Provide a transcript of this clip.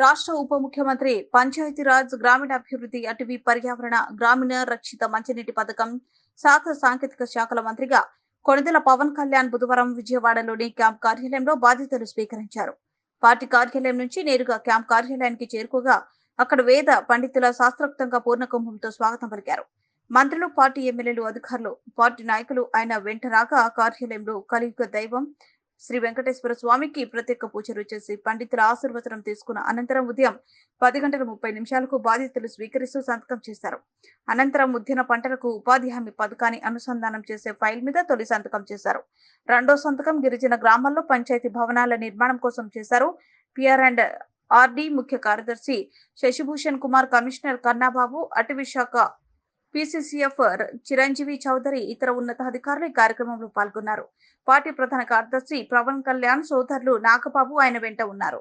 రాష్ట్ర ఉప ముఖ్యమంత్రి పంచాయతీరాజ్ గ్రామీణాభివృద్ధి అటవీ పర్యావరణ గ్రామీణ రక్షిత మంచినీటి పథకం శాఖ సాంకేతిక శాఖల మంత్రిగా కొణిదెల పవన్ కళ్యాణ్ బుధవారం విజయవాడలోని క్యాంప్ కార్యాలయంలో బాధ్యతలు స్వీకరించారు. పార్టీ కార్యాలయం నుంచి నేరుగా క్యాంప్ కార్యాలయానికి చేరుకోగా అక్కడ వేద పండితుల శాస్త్రోక్తంగా పూర్ణకుంభంతో స్వాగతం పలికారు. మంత్రులు పార్టీ ఎమ్మెల్యేలు అధికారులు పార్టీ నాయకులు ఆయన వెంట రాగా కార్యాలయంలో కలియుగ దైవం శ్రీ వెంకటేశ్వర స్వామికి ప్రత్యేక పూజలు చేసి పండితుల ఆశీర్వచనం తీసుకున్న అనంతరం ఉదయం పది గంటల ముప్పై నిమిషాలకు బాధితులు స్వీకరిస్తూ సంతకం చేశారు. అనంతరం ఉద్యాన పంటలకు ఉపాధి హామీ పథకాన్ని అనుసంధానం చేసే ఫైల్ మీద తొలి సంతకం చేశారు. రెండో సంతకం గిరిజన గ్రామాల్లో పంచాయతీ భవనాల నిర్మాణం కోసం చేశారు. పిఆర్ అండ్ ఆర్డి ముఖ్య కార్యదర్శి శశిభూషణ్ కుమార్ కమిషనర్ కన్నాబాబు అటవీ శాఖ పిసిసిఎఫ్ చిరంజీవి చౌదరి ఇతర ఉన్నతాధికారులు ఈ కార్యక్రమంలో పాల్గొన్నారు. పార్టీ ప్రధాన కార్యదర్శి పవన్ కళ్యాణ్ సోదరులు నాగబాబు ఆయన వెంట ఉన్నారు.